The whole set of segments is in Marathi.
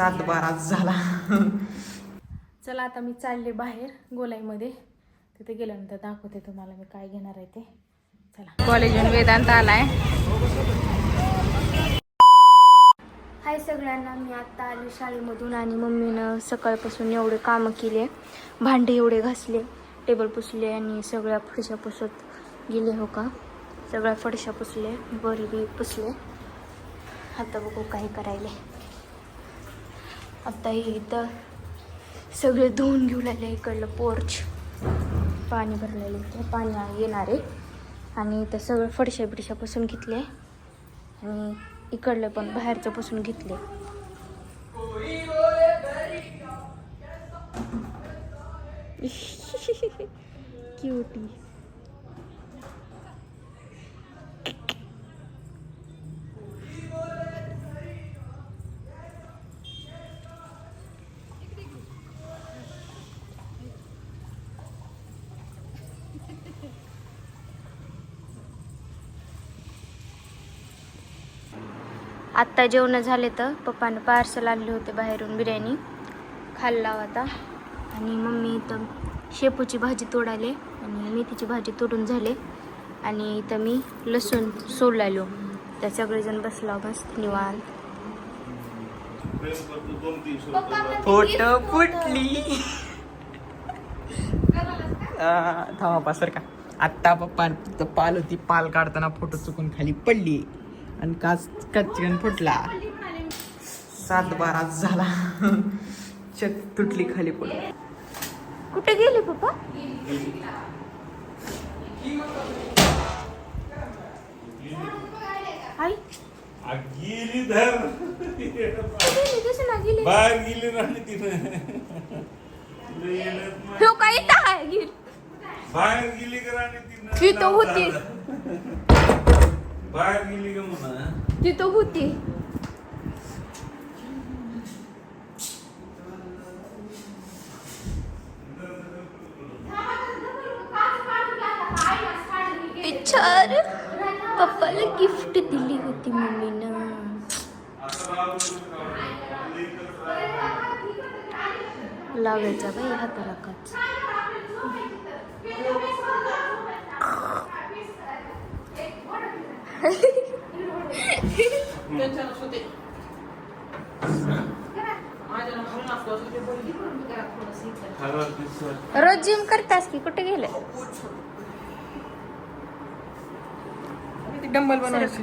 सात बारा झाला. चला आता मी चालले बाहेर गोलाईमध्ये. तिथे गेल्यानंतर दाखवते तुम्हाला मी काय घेणार आहे ते. चला. कॉलेजून वेदांत आलाय. हाय सगळ्यांना मी आत्ता आले शाळेमधून आणि मम्मीनं सकाळपासून एवढे कामं केले. भांडे एवढे घासले टेबल पुसले आणि सगळ्या फडशा पुसत गेले हो का? सगळ्या फडशा पुसले बरी बी पुसले. आता बघू काय करायले. आता हे इथं सगळे धुवून घेऊ लागले इकडलं पोर्च पाणी भरलेलं इथे. पाणी येणार आहे. आणि इथं सगळं फडशा बिडशा पुसून घेतले आणि इकडलं पण बाहेरचं पुसून घेतले क्युटी आत्ता जेवणं झाले तर पप्पानं पार्सल आणले होते बाहेरून बिर्याणी. खाल्ला होता आणि मम्मी इथं शेपूची भाजी तोडाले आणि मेथीची भाजी तोडून झाले. आणि इथं मी लसूण सोडलालो त्या सगळेजण बसला मस्त निवांत. फोटो फुटली. थांबा पासर का? आत्ता पप्पा पाल होती पाल काढताना फोटो चुकून खाली पडली. आणि काच कचकन फुटला. सात बारा झाला. चक तुटली खाली पडली कुठे गेले पप्पा? आई. गेली धर बाहेर गेली तिनं. हो काय गेली का राणी तिनं? होती. बाहेर गेली का म्हणा? तिथं होती. पिक्चर. पप्पाला गिफ्ट दिली होती मम्मीनं. लावायचा बाई हाताला काच रोज जिम करतास की? कुठे गेले डंबल बनवायची.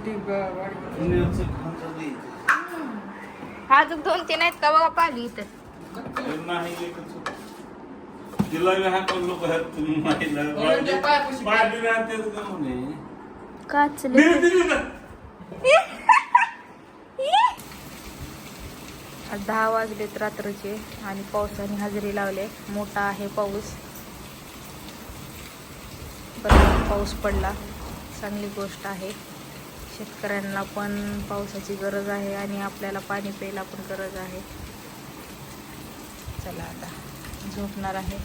अजून दोन तीन आहेत का बघा पाहिली इथं. नाही. तिला म्हणजे पायापाशी पाठी राहते काचले दहा वाजलेत रात्रीचे आणि पावसाने हजेरी लावले. मोठा आहे पाऊस. बरं पाऊस पडला. चांगली गोष्ट आहे. शेतकऱ्यांना पण पावसाची गरज आहे आणि आपल्याला पाणी प्यायला पण गरज आहे. चला आता झोपणार आहे.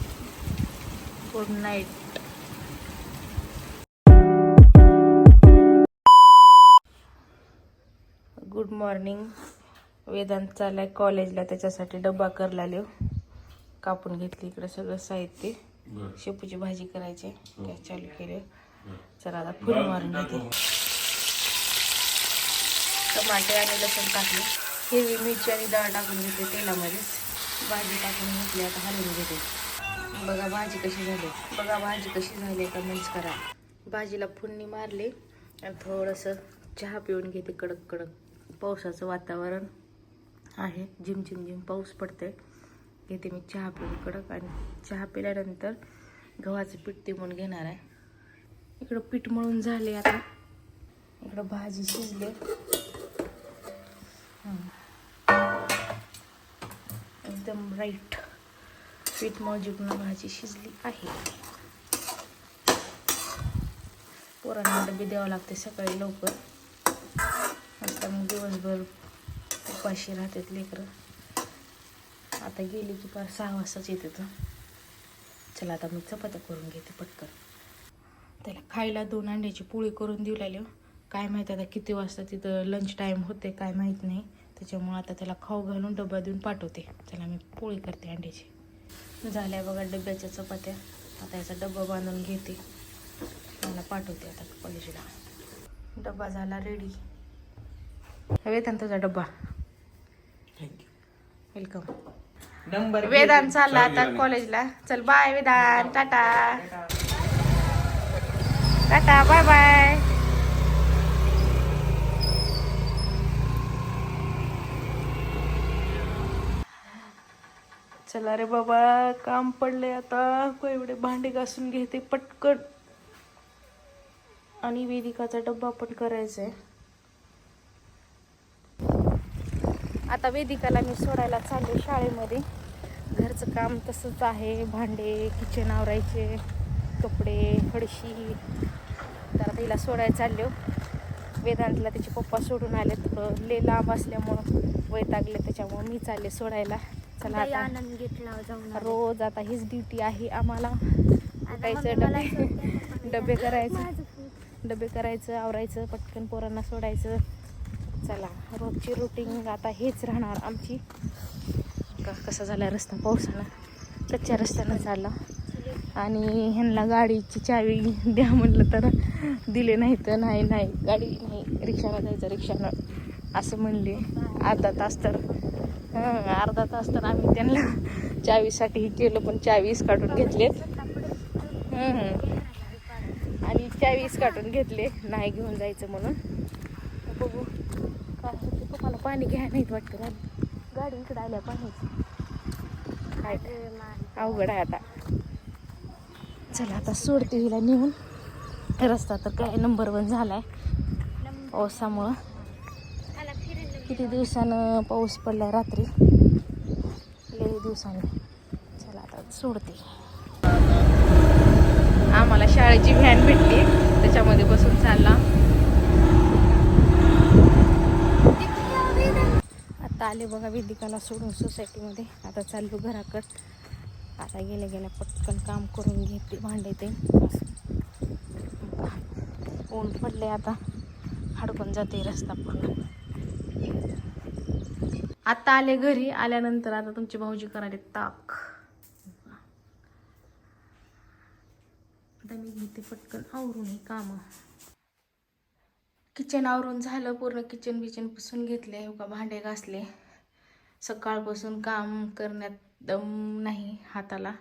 Good night good morning. Vedant चाललाय कॉलेजला त्याच्यासाठी डब्बा करला लिव कापून घेतली इकडे सगळं साहित्य. शेपूची भाजी करायची. गॅस चालू केले चला आता फुल मारून घेते टमाटे आणि लसूण टाकले. हिरवी मिरची आणि डाळ टाकून घेते तेलामध्येच. भाजी टाकून घेतली आता हलवून घेते. बघा भाजी कशी झाली. बघा भाजी कशी झाली कमेंट्स करा. भाजीला फुडणी मारली आणि थोडंसं चहा पिऊन घेते कडक कडक. पावसाचं वातावरण आहे. झिमझिम झिम झिम पाऊस पडते घेते मी चहा पिऊन कडक आणि चहा पिल्यानंतर गव्हाचं पीठ तिमून घेणार आहे. इकडं पीठ मळून झाले आता. इकडं भाजी शिजले. एकदम राईट पीठ मळजुगनं भाजी शिजली आहे. पोरांना डबे द्यावं लागते सकाळी लवकर. आता मग दिवसभर उपाशी राहतात लेकरं. आता गेली की पार सहा वाजताच येते तर. चला आता मी चपात्या करून घेते पटकन. त्याला खायला दोन अंड्याची पोळी करून देऊ लागली हो. काय माहीत आता किती वाजता तिथं लंच टाईम होते काय माहीत नाही. त्याच्यामुळं आता त्याला खाऊ घालून डबा देऊन पाठवते. चला मी पोळी करते अंड्याची. झाल्या बघा डब्याच्या चपात्या. आता याचा डब्बा बांधून घेते. मला पाठवते आता कॉलेजला डब्बा झाला रेडी वेदांत तुझा डब्बा. वेलकम नंबर वेदांत चालला आता कॉलेजला चल bye Vedant. Tata. Tata bye bye चला रे बाबा काम पडले आता. एवढे भांडे घासून घेते पटकन. आणि वेदिकाचा डब्बा पण करायचा आहे आता वेदिकाला मी सोडायला चालले शाळेमध्ये. घरचं काम तसंच आहे. भांडे किचन आवरायचे कपडे हडशी. तर आता हिला सोडायला चाललो. वेदांतला तिचे पप्पा सोडून आले. थोडं ले लांब असल्यामुळं वैतागले त्याच्यामुळं मी चालले सोडायला. चला आता आनंद घेतला जाऊन आले. रोज आता हीच ड्युटी आहे आम्हाला. आता उठायचं डबे. डबे करायचं. डबे करायचं आवरायचं पटकन पोरांना सोडायचं. चला रोजची रुटीन आता हेच राहणार आमची. का- कसा झाला रस्ता पावसानं कच्च्या रस्त्यानं चालला आणि ह्यांना गाडीची चावी द्या म्हटलं तर दिले नाही तर नाही नाही. गाडी नाही रिक्षानं जायचं रिक्षानं असं म्हणले. अर्धा तास तर अर्धा तास तर आम्ही त्यांना चावीसाठी हे केलं पण चावीस काढून घेतलेत. आणि चावीस काढून घेतले. नाही घेऊन जायचं म्हणून. बघू. पाणी घ्या नाहीत वाटतं गाडी. गाडी इकडे आल्या पाण्याची काय अवघड आहे आता. चला आता सोडते हिला नेऊन. रस्ता तर काय नंबर वन झालाय. पावसामुळं. किती दिवसानं पाऊस पडलाय रात्री? लई दिवसानं. चला आता सोडते आम्हाला शाळेची व्हॅन भेटली. त्याच्यामध्ये बसून चालला. आता आले बघा वेदिकाला सोडून सोसायटीमध्ये. आता चाललो घराकड. आता गेल्या गेल्या पटकन काम करून घेते भांडे ते. ऊन पडले आता. हडकून जाते रस्ता पूर्ण. आता आले घरी. आल्यानंतर आता तुमची भाऊजी करायला ताक. आता मी घेते पटकन. आवरून हे कामं. किचन आवरून झालं पूर्ण किचन बिचन पुसून घेतले का भांडे घासले. सकाळपासून काम करण्यात दम नाही हाताला.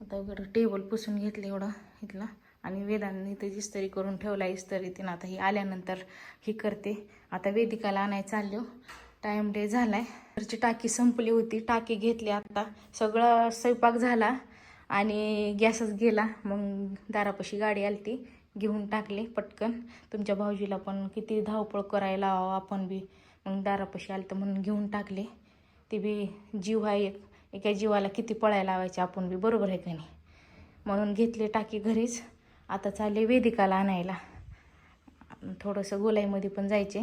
आता वगैरे टेबल पुसून घेतले एवढं इथलं. आणि वेदांनी ते इस्तरी करून ठेवला इस्तरी तिनं आता ही आल्यानंतर ही करते. आता वेदिकाला आणाय चाललो टाईम डे झालाय. घरची टाकी संपली होती. टाकी घेतली आता. सगळं स्वयंपाक झाला आणि गॅसच गेला. मग दारापाशी गाडी आली ती घेऊन टाकले पटकन. तुमच्या भाऊजीला पण किती धावपळ करायला आपण बी. मग दारापाशी आलं तर म्हणून घेऊन टाकले. ते बी जीव आहे एक. एका जीवाला किती पळायला लावायचे आपण बी बरोबर आहे का नाही? म्हणून घेतले टाकी घरीच. आता चालले वेदिकाला आणायला. थोडंसं गोलाईमध्ये पण जायचे.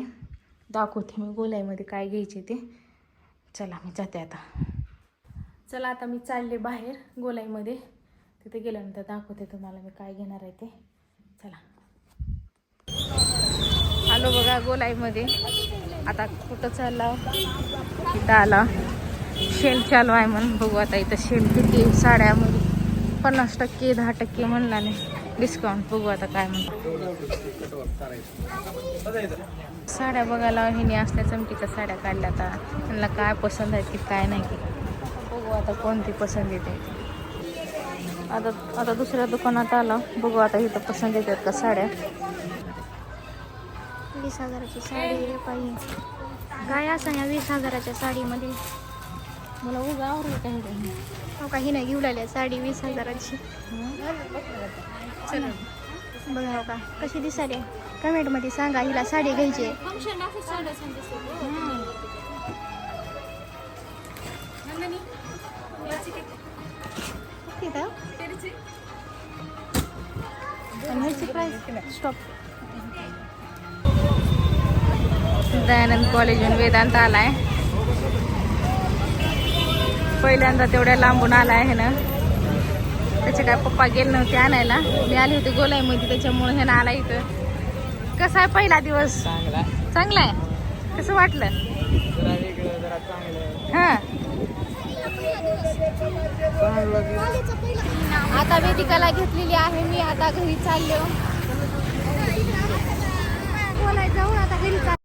दाखवते मी गोलाईमध्ये काय घ्यायचे ते. चला मी जाते आता. चला आता मी चालले बाहेर गोलाईमध्ये. तिथे गेल्यानंतर दाखवते तुम्हाला मी काय घेणार आहे ते. चला. आलो बघा गोलाईमध्ये आता कुठं चालला? इथं आला. शेल चालू आहे म्हणून बघू आता इथं शेल किती साड्यामध्ये. पन्नास टक्के दहा टक्के म्हणला नाही डिस्काउंट बघू आता काय म्हणतो साड्या बघायला हिने असल्या चमकीच्या साड्या काढल्या आता. त्यांना काय पसंत आहे की काय नाही की बघू आता कोणती पसंत येते. आता आता दुसऱ्या दुकानात आलं. बघू आता इथं पसंत येतात का साड्या. वीस हजाराची साडी पाहिजे काय असं या वीस हजाराच्या साडीमध्ये? मला उगा आवडलं काही नाही. हो काही नाही घेऊ लागल्या साडी वीस हजाराची. बघा हो का? कशी दिसाले कमेंटमध्ये सांगा हिला साडी घ्यायची आहे. स्टॉप दयानंद कॉलेजून वेदांत आलाय. पहिल्यांदा तेवढ्या लांबून आलाय हे ना. त्याचे काय पप्पा गेले नव्हते आणायला. मी आली होती गोलाईमध्ये त्याच्यामुळे हे ना आला इथं. कसा आहे पहिला दिवस? चांगला चांगला आहे? कसं वाटलं? जरा आता वेदिकाला घेतलेली आहे मी आता घरी चाललो. बोलायचं हो, आता घरी चाललो.